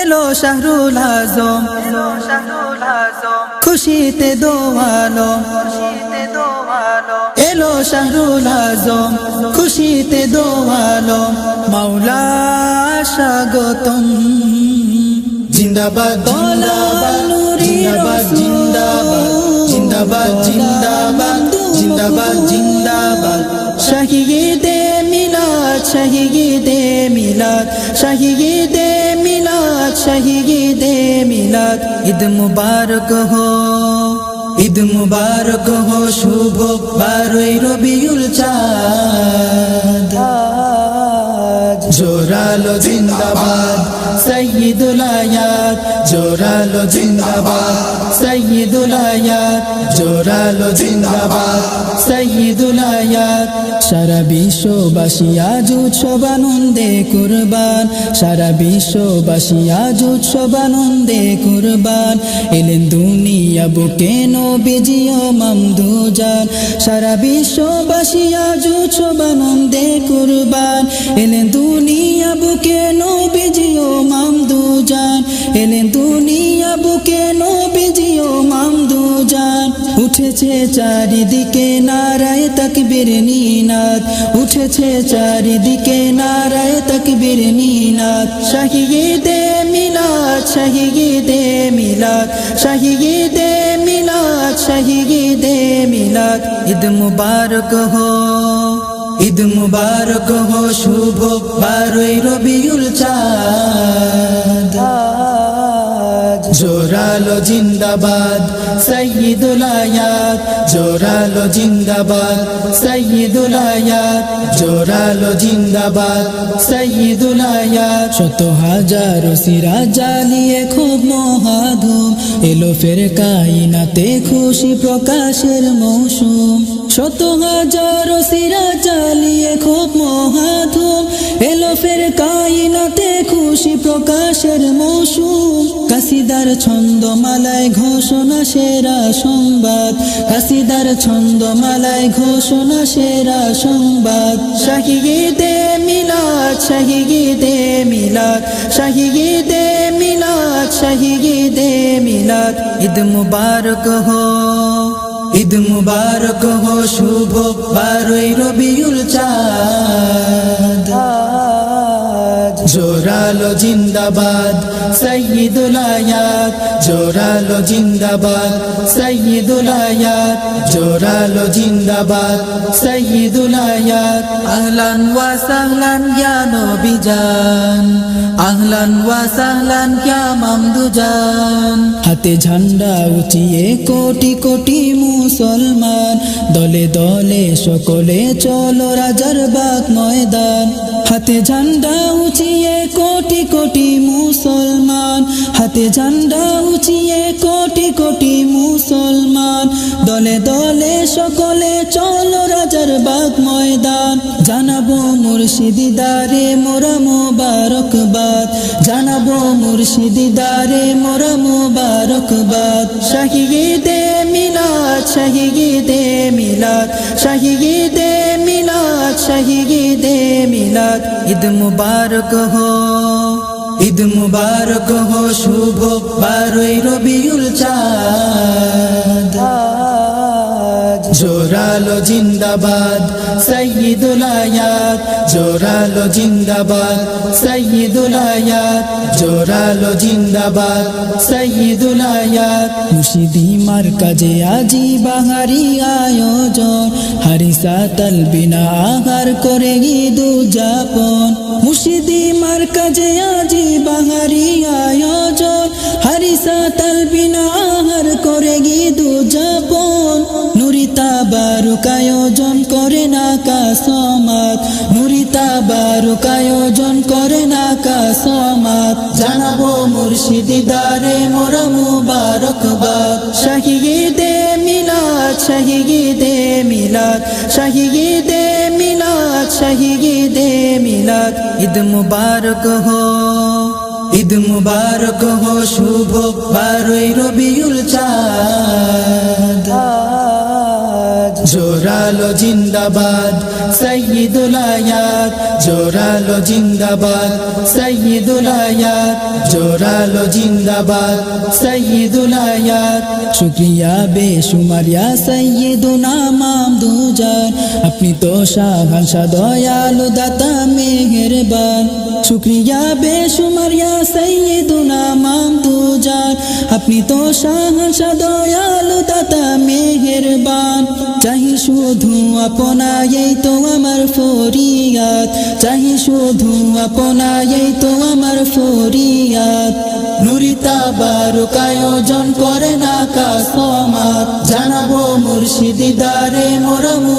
এলো শাহরুল আজম। খুশিতে দোয়ালো। এলো শাহরুল আজম। খুশিতে দোয়ালো। মাওলা স্বাগতম জিন্দাবাদ জিন্দাবাদ জিন্দাবাদ জিন্দাবাদ জিন্দাবাদ জিন্দাবাদ। শহীদে মিলাদ শহীদে মিলাদ শহীদে মিলাদ শহীদে মিলাদ, ঈদ মুবারক হো। ঈদ মুবারক হো, শুভ বারোই রবিউল চাঁদ। জোরালো জিন্দাবাদ। সৈয়দুল আয়াত, জোরালো জিন্দাবাদ। সৈয়দুল আয়াত, জোরালো জিন্দাবাদ। সৈয়দুল আয়াত, সারা বিশ্ববাসী আজ উৎসব আনন্দে কুরবান। সারা বিশ্ববাসী আজ উৎসব আনন্দে কুরবান। এলেন দুনিয়া বুকে নবীজি ও মামদুজান। সারা বিশ্ববাসী আজ উৎসব আনন্দে কুরবান। এলেন দুনিয়া বুকে নবীজি এলেন দুনিয়া বুকে নবীজি ও মামদুজান উঠেছে চারিদিকে নারায় তকবীর নিনাদ। উঠেছে চারিদিকে নারায় তকবীর নিনাদ। শহীদে মিলাদ শহীদে মিলাদ শহীদে মিলাদ শহীদে মিলাদ। ঈদ মুবারক হো, ঈদ মুবারক হো, শুভ বারোই রবিউল চাঁদ। জোরালো জিন্দাবাদ সৈয়দুল আয়াত জোরালো জিন্দাবাদ সৈয়দুল আয়াত জোরালো জিন্দাবাদ সৈয়দুল আয়াত শত হাজার সিরা জ্বালিয়ে খুব মহাধুম, এলো ফের কাইনাতে খুশি প্রকাশের মৌসুম। শত হাজার সিরা জ্বালিয়ে খুব মহাধুম, এলো ফের কাইনাতে খুশি প্রকাশের মৌসুম। কাসিদার ছন্দমালায় ঘোষণা সেরা সংবাদ। কাসিদার ছন্দমালায় ঘোষণা সেরা সংবাদ। শাহিদে মিলাদ শাহিদে মিলাদ শাহিদে মিলাদ শাহিদে মিলাদ। ঈদ মুবারক হো, ঈদ মুবারক হো, শুভ বারোই রবিউল চাঁদ। জোরালো জিন্দাবাদ সৈয়দুল আয়াত জোরালো জিন্দাবাদ সৈয়দুলায়াত জোরালো জিন্দাবাদ সৈয়দুলায়াত আহলান ওয়া সাহলান ইয়া নবী আহলান ওয়া সাহলান ইয়া মামদু হাতে ঝান্ডা উঁচিয়ে কোটি কোটি মুসলমান, দলে দলে সকলে চলো রাজার বাগ ময়দান। হাতে ঝান্ডা উঁচিয়ে মুসলমান। হাতে ঝান্ডা উঁচিয়ে কোটি কোটি মুসলমান। দলে দলে সকলে চলো রাজার বাগ ময়দান। জানাব মুর্শিদিদারে মোরা মোবারকবাদ। জানাব মুর্শিদিদারে মোরা মোবারকবাদ। শাহিদে মিলাদ শাহিদে মিলাদ। শাহিদে মিলাদ শাহিদে মিলাদ। ঈদ মুবারক হো। ঈদ মুবারক হো শুভ বারোই রবিউল চাঁদ। জোরালো জিন্দাবাদ সৈয়দুল আয়াত জোরালো জিন্দাবাদ সৈয়দুল আয়াত জোরালো জিন্দাবাদ সৈয়দুল আয়াত মুর্শিদি মার কাজে আজি বাহারি আয়োজন হারিসা তালবিনা আহার করে ঈদ উদযাপন। মুর্শিদি মার কাজে আজি বাহারি আয়োজন। হারিসা তালবিনা আহার করে ঈদ উদযাপন নুরিতা বারুক আয়োজন করে না কা সমাত নুরিতা বারুক আয়োজন করে না কা সমাত জানাব মুর্শিদিদারে মোরা মুবারকবাদ শাহিদে মিলাদ শাহিদে মিলাদ। শাহিদে মিলাদ শাহিদে মিলাদ। ঈদ মুবারক হো। ঈদ মুবারক হো শুভ বারোই রবিউল চাঁদ। জোরালো জিন্দাবাদ সৈয়দুল আয়াত, জোরালো জিন্দাবাদ সৈয়দুল আয়াত, জোরালো জিন্দাবাদ সৈয়দুল আয়াত। শুক্রিয়া বেশুমারিয়া সৈয়দুনা মামদুজান আপনি তো শাহানশা দয়ালু দাতা মেহেরবান। শুক্রিয়া বেশুমারিয়া সৈয়দুনা মামদুজান আপনি তো শাহানশা দয়ালু, দাতা, মেহেরবান। চাহি শুধু আপনাই তো আমার ফরিয়াদ। চাহি শুধু আপনাই তো আমার ফরিয়াদ। নুরিতা বারুক আয়োজন করে না কাসমাত জানাব মুর্শিদিদারে মোরমু